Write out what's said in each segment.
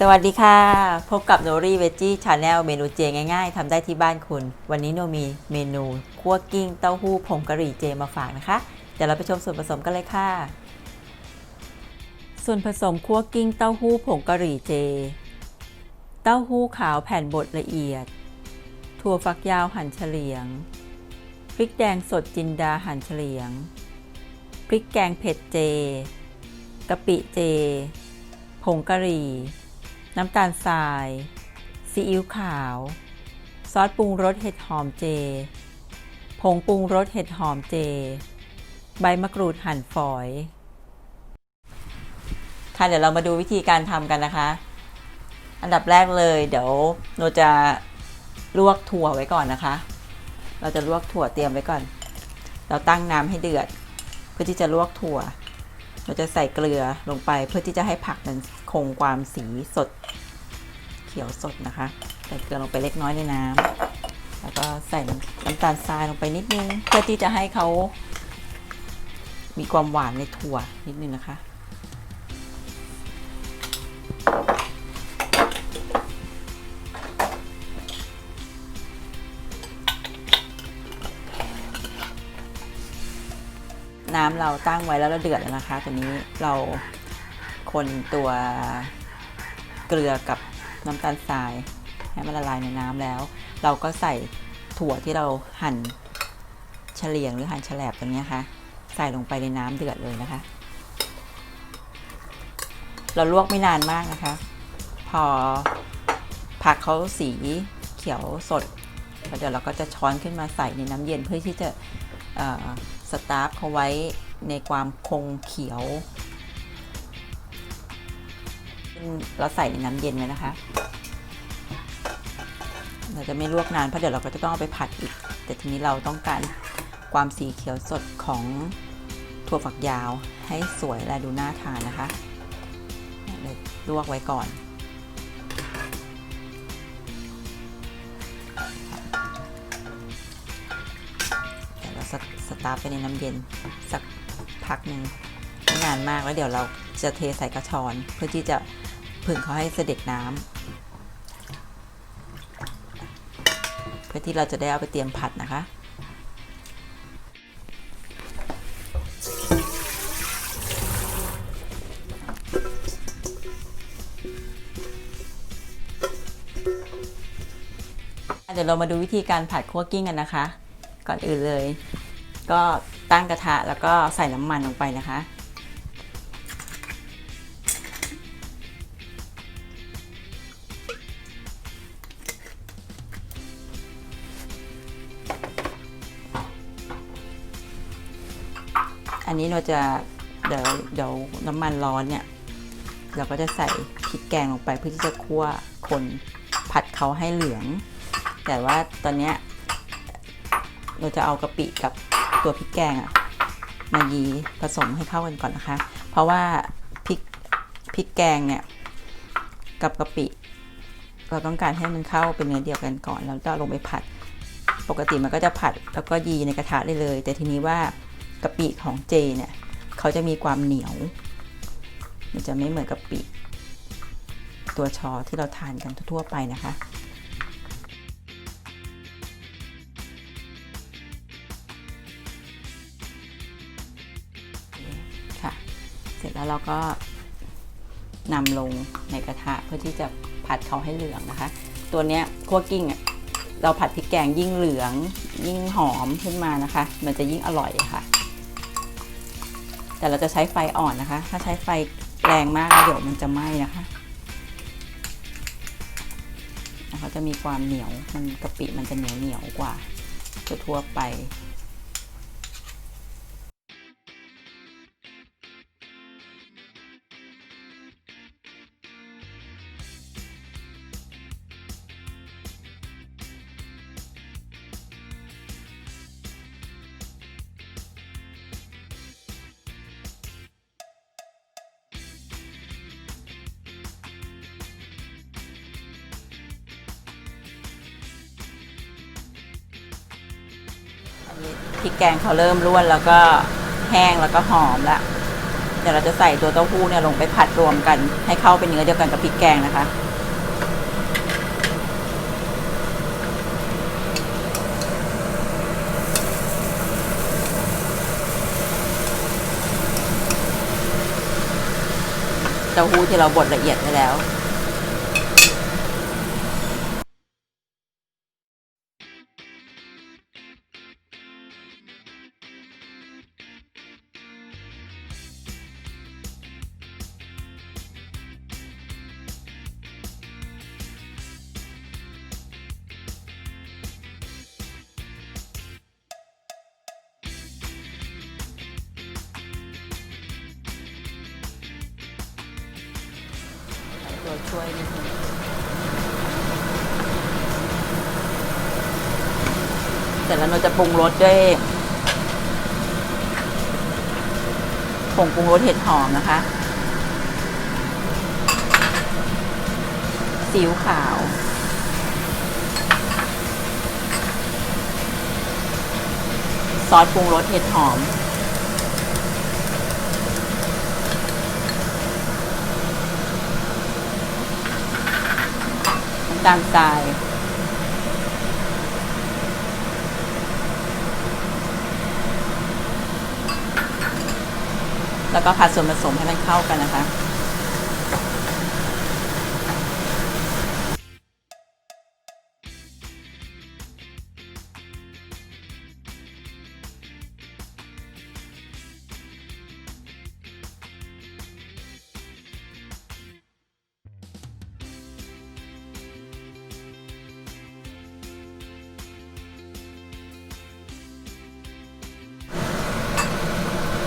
สวัสดีค่ะ พบกับโนรีเวจี้ชาแนลเมนูเจง่ายๆทำได้ที่บ้านคุณ วันนี้โนมีเมนูคั่วกิ้งเต้าหู้ผงกะหรี่เจมาฝากนะคะ เดี๋ยวเราไปชมส่วนผสมกันเลยค่ะ ส่วนผสมคั่วกิ้งเต้าหู้ผงกะหรี่เจ เต้าหู้ขาวแผ่นบดละเอียด ถั่วฝักยาวหั่นเฉลียง พริกแดงสดจินดาหั่นเฉลียง พริกแกงเผ็ดเจ กะปิเจ ผงกะหรี่ น้ำตาลทราย ซีอิ๊วขาว ซอสปรุงรสเห็ดหอมเจ ผงปรุงรสเห็ดหอมเจ ใบมะกรูดหั่นฝอย ค่ะเดี๋ยวเรามาดูวิธีการทำกันนะคะ อันดับแรกเลยเดี๋ยวโนจะลวกถั่วไว้ก่อนนะคะ เราจะลวกถั่วเตรียมไว้ก่อน เราตั้งน้ำให้เดือด เพื่อที่จะลวกถั่ว เราจะใส่เกลือลงไปเพื่อที่จะให้ผักมันคงความสีสด เขียวสดนะคะ ใส่เกลือลงไปเล็กน้อยในน้ำแล้วก็ใส่น้ำตาลทรายลงไปนิดนึง เพื่อที่จะให้เขามีความหวานในถั่วนิดนึงนะคะ น้ำเราตั้งไว้แล้วเราเดือดแล้วนะคะตัวนี้เราคนตัวเกลือกับน้ำตาลทรายให้มันละลายในน้ำแล้ว เราก็ใส่ถั่วที่เราหั่นเฉลียงหรือหั่นแฉลบตรงนี้ค่ะใส่ลงไปในน้ำเดือดเลยนะคะ เราลวกไม่นานมากนะคะ พอผักเขาสีเขียวสดเดี๋ยวเราก็จะช้อนขึ้นมาใส่ในน้ำเย็นเพื่อที่จะ สตาร์ฟเขาไว้ในความคงเขียวเราใส่ในน้ำเย็นไว้นะคะ เราจะไม่ลวกนานเพราะเดี๋ยวเราก็จะต้องเอาไปผัดอีก แต่ทีนี้เราต้องการความสีเขียวสดของถั่วฝักยาวให้สวยและดูน่าทานนะคะเลยลวกไว้ก่อน ตาร์ฟไปในน้ำเย็นสักพักหนึ่งไม่นานมากแล้วเดี๋ยวเราจะเทใส่กระชอนเพื่อที่จะผึ่งเขาให้เสด็จน้ำเพื่อที่เราจะได้เอาไปเตรียมผัดนะคะเดี๋ยวเรามาดูวิธีการผัดคั่วกิ้งกันนะคะ ก่อนอื่นเลย ก็ตั้งกระทะแล้วก็ใส่น้ำมันลงไปนะคะ อันนี้เราจะเดี๋ยวเดี๋ยวน้ำมันร้อนเนี่ย เราก็จะใส่พริกแกงลงไปเพื่อที่จะคั่วคนผัดเขาให้เหลือง แต่ว่าตอนเนี้ยเราจะเอากะปิกับ ตัวพริกแกงอะมายีผสมให้เข้ากันก่อนนะคะ เพราะว่าพริกพริกแกงเนี่ยกับกะปิ เราต้องการให้มันเข้าเป็นเนื้อเดียวกันก่อน แล้วก็ลงไปผัด ปกติมันก็จะผัดแล้วก็ยีในกระทะได้เลย แต่ทีนี้ว่ากะปิของเจเนี่ยเขาจะมีความเหนียว มันจะไม่เหมือนกะปิตัวชอที่เราทานกันทั่วไปนะคะ แล้วเราก็นำลงในกระทะเพื่อที่จะผัดเขาให้เหลืองนะคะ ตัวเนี้ยคั่วกิ้งเราผัดพริกแกงยิ่งเหลือง ยิ่งหอมขึ้นมานะคะ มันจะยิ่งอร่อยค่ะ แต่เราจะใช้ไฟอ่อนนะคะ ถ้าใช้ไฟแรงมากเดี๋ยวมันจะไหม้นะคะเขาจะมีความเหนียวมันกะปิมันจะเหนียวเหนียวกว่าทั่วไป พริกแกงเขาเริ่มร่วนแล้วก็แห้งแล้วก็หอมละดี๋ยวเราจะใส่ตัวเต้าหู้เนี่ยลงไปผัดรวมกัน ให้เข้าเป็นเนื้อเดียวกันกับพริกแกงนะคะเต้าหู้ที่เราบดละเอียดไว้แล้ว ตัวช่วยนิดนึงเสร็จแล้วเราจะปรุงรสด้วยผงปรุงรสเห็ดหอมนะคะซีอิ๊วขาวซอสปรุงรสเห็ดหอม ตาลทรายแล้วก็ผัดส่วนผสมให้มันเข้ากันนะคะ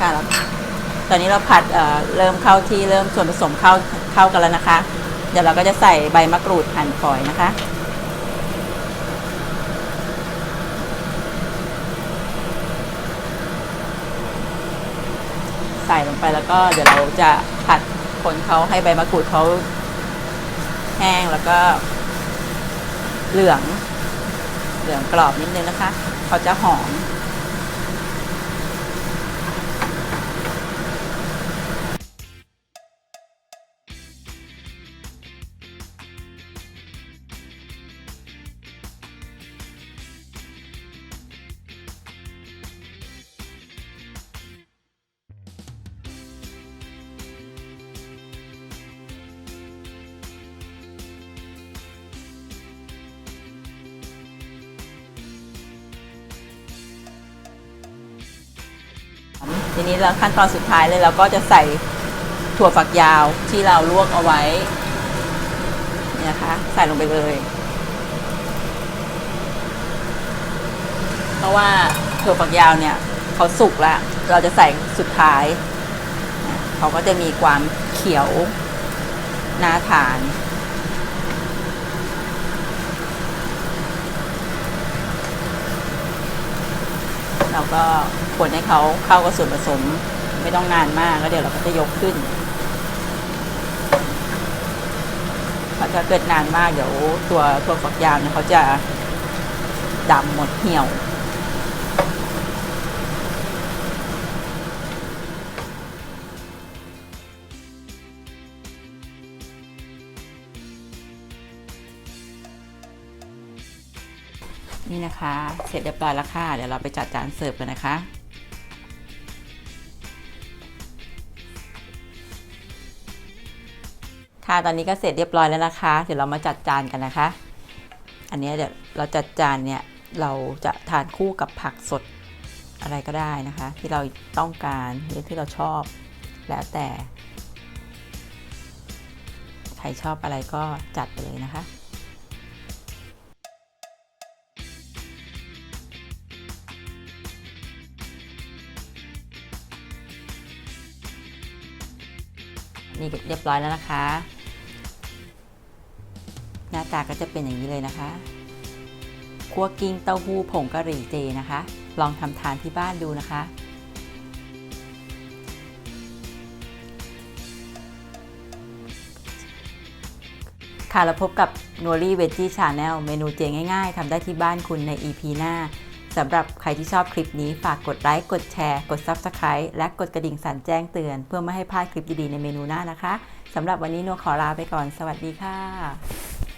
ค่ะแล้วตอนนี้เราผัดเเริ่มเข้าที่เริ่มส่วนผสมเข้าเข้ากันแล้วนะคะ เดี๋ยวเราก็จะใส่ใบมะกรูดหั่นฝอยนะคะใส่ลงไปแล้วก็เดี๋ยวเราจะผัดคนเขาให้ใบมะกรูดเขาแห้งแล้วก็เหลืองเหลืองกรอบนิดนึงนะคะ เขาจะหอม ทีนี้เราขั้นตอนสุดท้ายเลยเราก็จะใส่ถั่วฝักยาวที่เราลวกเอาไว้นะคะ ใส่ลงไปเลย เพราะว่าถั่วฝักยาวเนี่ยเขาสุกแล้ว เราจะใส่สุดท้าย เขาก็จะมีความเขียวน่าทาน เราก็คนให้เขาเข้ากับส่วนผสมไม่ต้องนานมากแล้วเดี๋ยวเราก็จะยกขึ้นถ้าเกิดนานมากเดี๋ยวตัวตัวฝักยาวเนี่ยเขาจะดำหมดเหี่ยว นี่นะคะ เสร็จเรียบร้อยแล้วค่ะ เดี๋ยวเราไปจัดจานเสิร์ฟกันนะคะ ค่ะตอนนี้ก็เสร็จเรียบร้อยแล้วนะคะ เดี๋ยวเรามาจัดจานกันนะคะ อันนี้เดี๋ยวเราจัดจานเนี่ยเราจะทานคู่กับผักสดอะไรก็ได้นะคะ ที่เราต้องการหรือที่เราชอบแล้วแต่ ใครชอบอะไรก็จัดไปเลยนะคะ นี่เรียบร้อยแล้วนะคะ หน้าตาก็จะเป็นอย่างนี้เลยนะคะคั่วกิ้งเต้าหู้ผงกะหรี่เจนะคะ ลองทำทานที่บ้านดูนะคะ ค่ะแล้วพบกับ n o r i Veggie Channel เมนูเจง่ายๆทำได้ที่บ้านคุณใน EP หน้า สำหรับใครที่ชอบคลิปนี้ฝากกดไลค์ กดแชร์ กด Subscribe และกดกระดิ่งสั่นแจ้งเตือน เพื่อไม่ให้พลาดคลิปดีๆในเมนูหน้านะคะสำหรับวันนี้นัวขอลาไปก่อน สวัสดีค่ะ